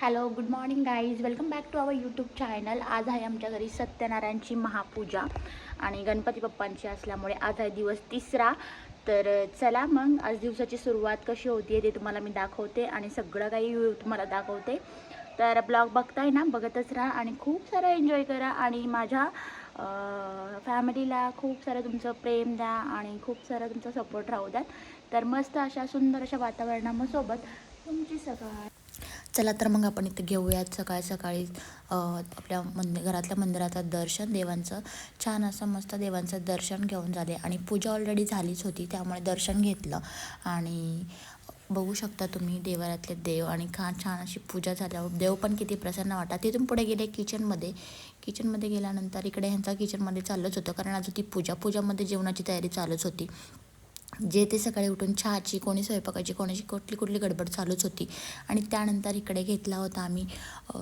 Hello good morning guys welcome back to our YouTube channel आज आहे आमच्या घरी सत्यनारायणची महापूजा आणि गणपती बाप्पांची असल्यामुळे आज आहे दिवस तिसरा. तर चला मग आज दिवसाची सुरुवात कशी होती ते तुम्हाला मी दाखवते आणि सगळं काही तुम्हाला दाखवते. तर ब्लॉग बघताय ना बघतच राहा आणि खूप सारं एन्जॉय करा आणि माझ्या फॅमिलीला खूप सारं तुमचं प्रेम द्या आणि खूप सारं तुमचा सपोर्ट राहू द्या तर मस्त अशा सुंदर अशा वातावरणासोबत तुमची सकाळ चला तर मग आपण इथं घेऊयात सकाळी सकाळी आपल्या मंदिर घरातल्या मंदिराचं दर्शन देवांचं छान असं मस्त देवांचं दर्शन घेऊन झाले. आणि पूजा ऑलरेडी झालीच होती त्यामुळे दर्शन घेतलं. आणि बघू शकता तुम्ही देवारातले देव आणि खा छान अशी पूजा झाल्यावर देव पण किती प्रसन्न वाटतात. तिथून पुढे गेले किचनमध्ये किचनमध्ये गेल्यानंतर इकडे ह्यांचा किचनमध्ये चाललंच होतं कारण अजून ती पूजा पूजामध्ये जेवणाची तयारी चालूच होती. जे ते सकाळी उठून चहाची कोणी स्वयंपाकाची कोणाची कुठली कुठली गडबड चालूच होती. आणि त्यानंतर इकडे घेतला होता आम्ही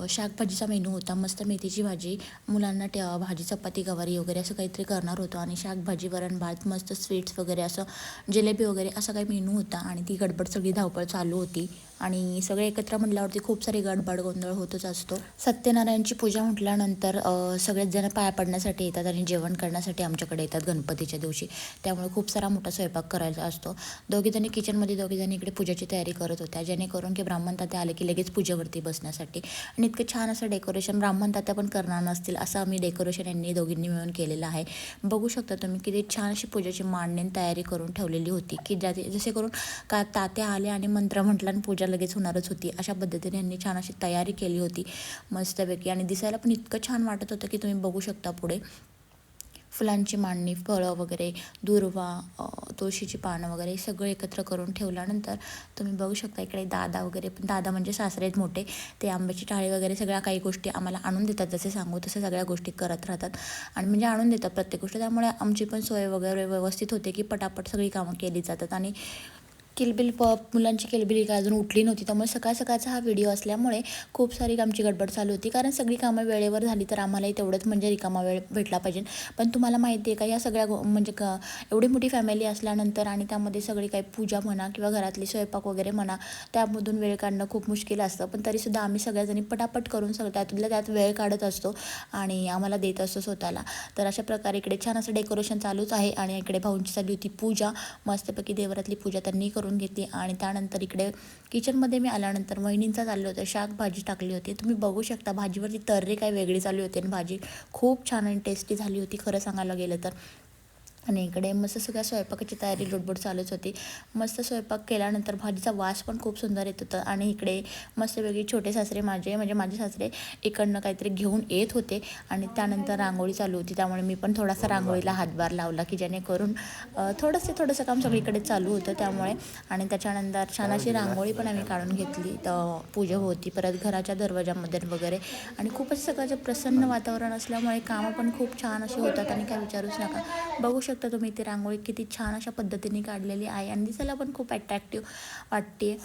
शाकभाजीचा मेनू होता मस्त मेथीची भाजी मुलांना टे भाजी चपाती गवारी वगैरे असं काहीतरी करणार होतो. आणि शाकभाजी वरण भात मस्त स्वीट्स वगैरे असं जिलेबी वगैरे असा काही मेनू होता. आणि ती गडबड सगळी धावपळ चालू होती. आणि सगळे एकत्र म्हटल्यावरती खूप सारी गडबड गोंधळ होतच असतो. सत्यनारायणची पूजा म्हटल्यानंतर सगळेच जण पाया पडण्यासाठी येतात आणि जेवण करण्यासाठी आमच्याकडे येतात गणपतीच्या दिवशी. त्यामुळे खूप सारा मोठा स्वयंपाक करायचा असतो. दोघीजणी किचनमध्ये दोघीजणी इकडे पूजेची तयारी करत होत्या जेणेकरून की ब्राह्मण तात्या आले की लगेच पूजेवरती बसण्यासाठी. आणि इतकं छान असं डेकोरेशन ब्राह्मण तात्या पण करणार नसतील असं आम्ही डेकोरेशन यांनी दोघींनी मिळून केलेलं आहे. बघू शकता तुम्ही किती छान अशी पूजेची मांडणी तयारी करून ठेवलेली होती की ज्या जसे करून का तात्या आले आणि मंत्र म्हटलं आणि पूजा लगेच होणारच होती. अशा पद्धतीने यांनी छान अशी तयारी केली होती. मस्तपैकी. आणि दिसायला पण इतकं छान वाटत होतं की तुम्ही बघू शकता पुढे. फुलांची मांडणी फळं वगैरे दुर्वा तुळशीची पानं वगैरे सगळं एकत्र करून ठेवल्यानंतर तुम्ही बघू शकता इकडे दादा वगैरे पण दादा म्हणजे सासरे आहेत मोठे. ते आंब्याची टाळी वगैरे सगळ्या काही गोष्टी आम्हाला आणून देतात. जसे सांगू तसे सगळ्या गोष्टी करत राहतात. आणि म्हणजे आणून देतात प्रत्येक गोष्ट. त्यामुळे आमची पण सोय वगैरे व्यवस्थित होते की पटापट सगळी कामं केली जातात. आणि किलबिल प मुलांची किलबिल काय अजून उठली नव्हती. त्यामुळे सकाळ सकाळचा हा व्हिडिओ असल्यामुळे खूप सारी आमची गडबड चालू होती. कारण सगळी कामं वेळेवर झाली तर आम्हालाही तेवढंच म्हणजे रिकामा वेळ भेटला पाहिजे. पण तुम्हाला माहिती आहे का या सगळ्या गो- म्हणजे क एवढी मोठी फॅमिली असल्यानंतर आणि त्यामध्ये सगळी काही पूजा म्हणा किंवा घरातली स्वयंपाक वगैरे म्हणा त्यामधून वेळ काढणं खूप मुश्किल असतं. पण तरीसुद्धा आम्ही सगळ्याजणी पटापट करून सगळं त्यातल्या त्यात वेळ काढत असतो आणि आम्हाला देत असतो स्वतःला. तर अशा प्रकारे इकडे छान असं डेकोरेशन चालूच आहे आणि इकडे भाऊंची चालली होती पूजा. मस्तपैकी देवरातली पूजा त्यांनी करून घेतली आणि त्यानंतर इकडे किचनमध्ये मी आल्यानंतर वहिनींचा चाललं होतं शाक भाजी टाकली होती. तुम्ही बघू शकता भाजीवरती तर्री काय वेगळी चालली होती आणि भाजी खूप छान आणि टेस्टी झाली होती खरं सांगायला गेलं तर. आणि इकडे मस्त सगळ्या स्वयंपाकाची तयारी लोटबोट चालूच होती. मस्त स्वयंपाक केल्यानंतर भाजीचा वास पण खूप सुंदर येत होता. आणि इकडे मस्त वेगळी छोटे सासरे माझे म्हणजे माझे सासरे इकडनं काहीतरी घेऊन येत होते. आणि त्यानंतर रांगोळी चालू होती. त्यामुळे मी पण थोडासा रांगोळीला हातभार लावला की जेणेकरून थोडंसं थोडंसं काम सगळीकडे चालू होतं त्यामुळे. आणि त्याच्यानंतर छान अशी रांगोळी पण आम्ही काढून घेतली. तर पूजा होती परत घराच्या दरवाजामध्ये वगैरे. आणि खूपच सकाळचं प्रसन्न वातावरण असल्यामुळे कामं पण खूप छान असे होतात आणि काय विचारूच नका. बघू शकता तुम्ही ती रांगोळी. किती छान अशा पद्धतीने काढलेली आहे. आणि दिसायला पण खूप अट्रॅक्टिव्ह वाटते.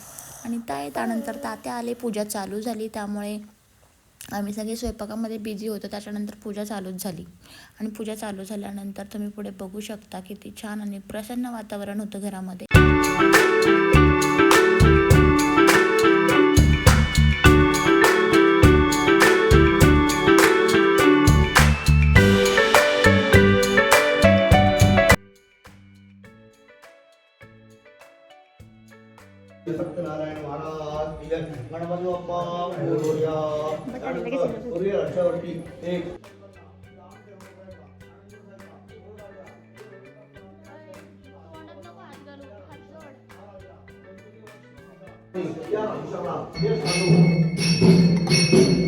आणि त्या त्यानंतर तात्या आले. पूजा चालू झाली. त्यामुळे आम्ही सगळे स्वयंपाकामध्ये बिझी होतो. त्याच्यानंतर पूजा चालूच झाली. आणि पूजा चालू झाल्यानंतर तुम्ही पुढे बघू शकता किती छान आणि प्रसन्न वातावरण होतं घरामध्ये. सत्यनारायण महाराज. गणपती बाप्पा रक्षावरती एक या अक्षरा. हे सांगू.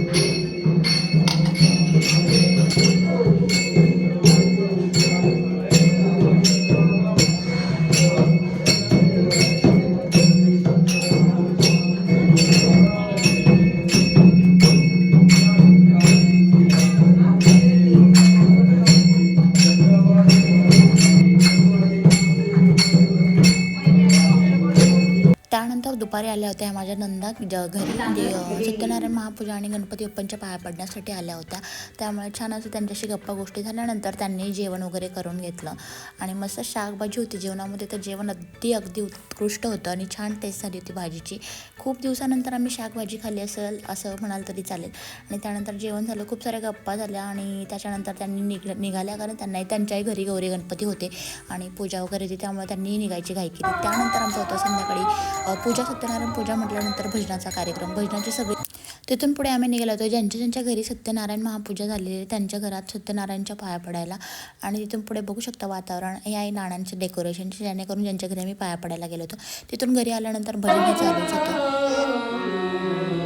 दुपारी आल्या होत्या माझ्या नंदा ज- घरी म्हणजे, सत्यनारायण महापूजा आणि गणपती बाप्पांच्या पाया पडण्यासाठी आल्या होत्या. त्यामुळे छान असं त्यांच्याशी गप्पा गोष्टी झाल्यानंतर त्यांनी जेवण वगैरे करून घेतलं. आणि मस्त शाकभाजी होती जेवणामध्ये तर जेवण अगदी अगदी उत्कृष्ट होतं आणि छान टेस्ट झाली होती भाजीची. खूप दिवसानंतर आम्ही शाकभाजी खाल्ली असेल असं म्हणाल तरी चालेल. आणि त्यानंतर जेवण झालं खूप साऱ्या गप्पा झाल्या आणि त्याच्यानंतर त्यांनी निघ निघाल्या कारण त्यांनाही त्यांच्याही घरी गौरी गणपती होते. आणि पूजा वगैरे होती त्यामुळे त्यांनी निघायची घाई केली. त्यानंतर आमचं होतं संध्याकाळी पूजा सत्यनारायण पूजा म्हटल्यानंतर भजनाचा कार्यक्रम. भजनाचे सगळे तिथून पुढे आम्ही निघालो होतो. ज्यांच्या ज्यांच्या घरी सत्यनारायण महापूजा झालेली आहे त्यांच्या घरात सत्यनारायणच्या पाया पडायला. आणि तिथून पुढे बघू शकता वातावरण हे नाण्यांचं डेकोरेशनचे जेणेकरून ज्यांच्या घरी आम्ही पाया पडायला गेलो होतो. तिथून घरी आल्यानंतर भजन हे चालूच होतं.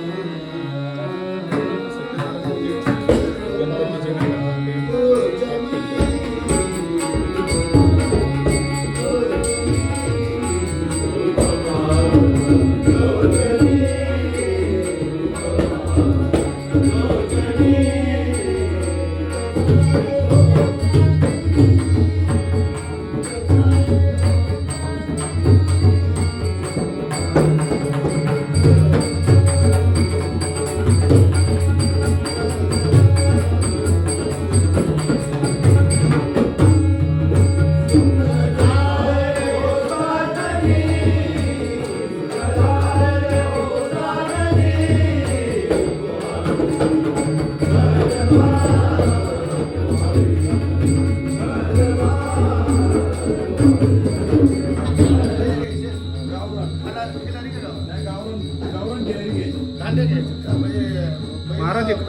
महाराज एक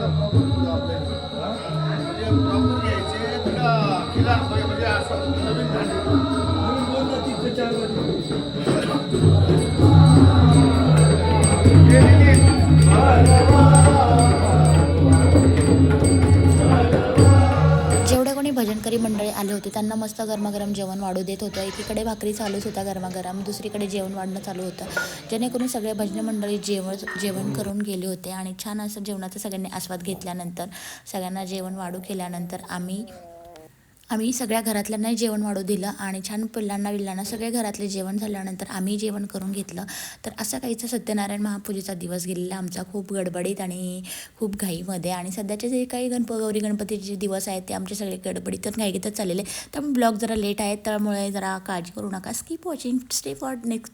म्हणजे होते. त्यांना मस्त गरमागरम जेवण वाढू देत होतं. एकीकडे भाकरी चालूच होत्या गरमागरम दुसरीकडे जेवण वाढणं चालू होतं. जेणेकरून सगळे भजन मंडळी जेवण जेवण करून गेले होते आणि छान असं जेवणाचा सगळ्यांनी आस्वाद घेतल्यानंतर सगळ्यांना जेवण वाढू केल्यानंतर आम्ही आम्ही सगळ्या घरातल्यांनाही जेवण वाढू दिलं आणि छान पिल्लांना विल्लांना सगळ्या घरातले जेवण झाल्यानंतर आम्ही जेवण करून घेतलं. तर असा काहीचा सत्यनारायण महापूजेचा दिवस गेलेला आमचा खूप गडबडीत आणि खूप घाईमध्ये. आणि सध्याचे जे काही गणप गौरी गणपतीचे दिवस आहेत ते आमचे सगळे गडबडीतच घाईगीतच चाललेले त्यामुळे ब्लॉग जरा लेट आहेत त्यामुळे जरा काळजी करू नका. Skip watching stay for next